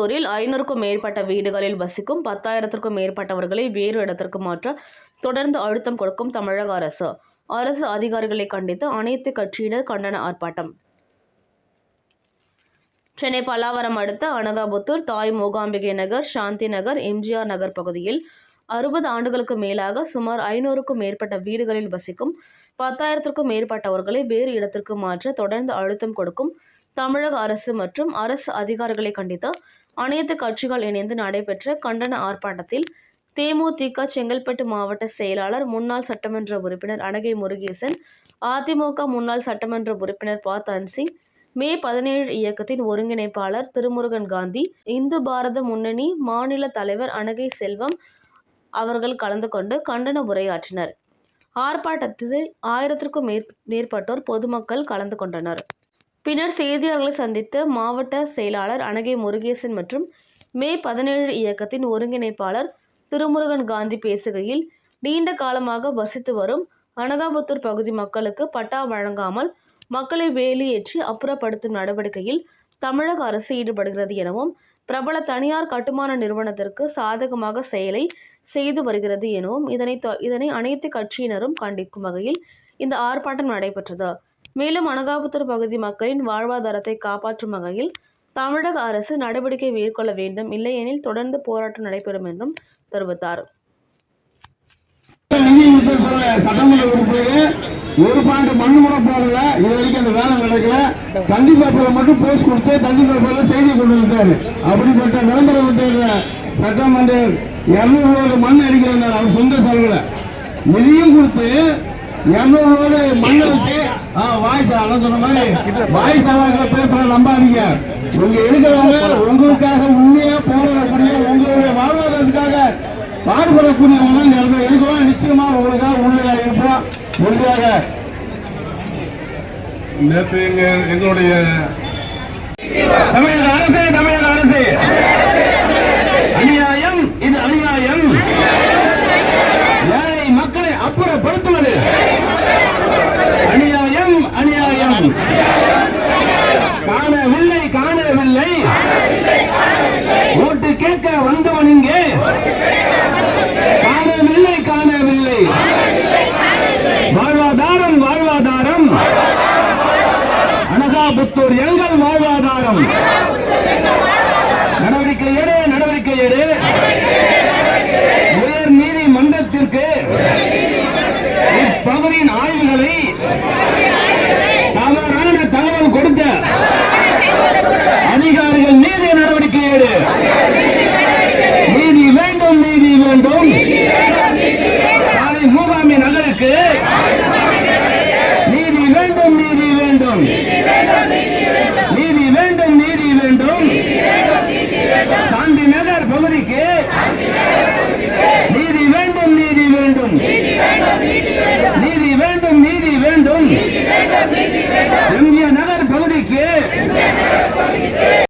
கோயம்புத்தூரில் ஐநூறுக்கும் மேற்பட்ட வீடுகளில் வசிக்கும் பத்தாயிரத்திற்கும் மேற்பட்டவர்களை வேறு இடத்திற்கு மாற்ற தொடர்ந்து அழுத்தம் கொடுக்கும் தமிழக அரசு. அரசு அதிகாரிகளை கண்டித்து அனைத்து கட்சியினர் கண்டன ஆர்ப்பாட்டம். சென்னை பல்லாவரம் அடுத்த அனகாபுத்தூர் தாய் மூகாம்பிகை நகர் சாந்தி நகர் எம்ஜிஆர் நகர் பகுதியில் அறுபது ஆண்டுகளுக்கு மேலாக சுமார் ஐநூறுக்கும் மேற்பட்ட வீடுகளில் வசிக்கும் பத்தாயிரத்திற்கும் மேற்பட்டவர்களை வேறு இடத்திற்கு மாற்ற தொடர்ந்து அழுத்தம் கொடுக்கும் தமிழக அரசு மற்றும் அரசு அதிகாரிகளை கண்டித்து அனைத்து கட்சிகள் இணைந்து நடைபெற்ற கண்டன ஆர்ப்பாட்டத்தில் தேமுதிக செங்கல்பட்டு மாவட்ட செயலாளர் முன்னாள் சட்டமன்ற உறுப்பினர் அனகை முருகேசன் அதிமுக முன்னாள் சட்டமன்ற உறுப்பினர் ப தன்சிங் மே பதினேழு இயக்கத்தின் ஒருங்கிணைப்பாளர் திருமுருகன் காந்தி இந்து பாரத முன்னணி மாநில தலைவர் அனகை செல்வம் அவர்கள் கலந்து கொண்டு கண்டன உரையாற்றினர். ஆர்ப்பாட்டத்தில் ஆயிரத்திற்கும் மேற் மேற்பட்டோர் பொதுமக்கள் கலந்து கொண்டனர். பின்னர் செய்தியாளர்களை சந்தித்த மாவட்ட செயலாளர் அனகை முருகேசன் மற்றும் மே பதினேழு இயக்கத்தின் ஒருங்கிணைப்பாளர் திருமுருகன் காந்தி பேசுகையில் நீண்ட காலமாக வசித்து வரும் அனகாபுத்தூர் பகுதி மக்களுக்கு பட்டா வழங்காமல் மக்களை வேலியேற்றி அப்புறப்படுத்தும் நடவடிக்கையில் தமிழக அரசு ஈடுபடுகிறது எனவும் பிரபல தனியார் கட்டுமான நிறுவனத்திற்கு சாதகமாக செயலை செய்து வருகிறது எனவும் இதனை இதனை அனைத்து கட்சியினரும் கண்டிக்கும் வகையில் இந்த ஆர்ப்பாட்டம் நடைபெற்றது. மேலும் அனகாபுத்தூர் பகுதி மக்களின் வாழ்வாதாரத்தை காப்பாற்றும் வகையில் தமிழக அரசு நடவடிக்கை மேற்கொள்ள வேண்டும். இல்லையெனில் தொடர்ந்து போராட்டம் நடைபெறும் என்றும் தெரிவித்தார். சட்டமன்ற உறுப்பினர் ஒரு பாயிண்ட் மண்ணு கூட போடல. இது வரைக்கும் அந்த வேலை நடக்கல. தந்தி பேப்பர்ல மட்டும் போஸ்ட் கொடுத்து தந்தி பேப்பர்ல செய்தி கொண்டு வந்தாரு அப்படிப்பட்ட விளம்பரம் கொடுத்த சட்டமன்ற இருநூறு லோடு மண் அடிக்கிறார் அவர் சொந்த செலவுல. நிதியும் கொடுத்து இருநூறு லோடு மண்ணை வாய்ஸ் அதான் சொன்ன மாதிரி. வாய்ஸ் அழகாக பேசுற நம்பாதீங்க. உங்க இருக்கிறவங்க உங்களுக்காக உண்மையா போராடக்கூடிய உங்களுடைய வாழ்வாதாரத்துக்காக பாடுபடக்கூடியவங்க தான் இந்த இடத்துல இருக்கிறோம் நிச்சயமா உங்களுக்காக உண்மையாக இருப்போம். உறுதியாக. நேற்று எங்க எங்களுடைய தமிழக அரசு தமிழக அரசு. காணவில்லை காணவில்லை. ஓட்டு கேட்க வந்தவன் இங்கே. காணவில்லை காணவில்லை. வாழ்வாதாரம் வாழ்வாதாரம். அனகாபுத்தூர் எங்கள் வாழ்வாதாரம். நடவடிக்கை எடு நடவடிக்கை எடு. சாந்தி நகர் பகுதிக்கு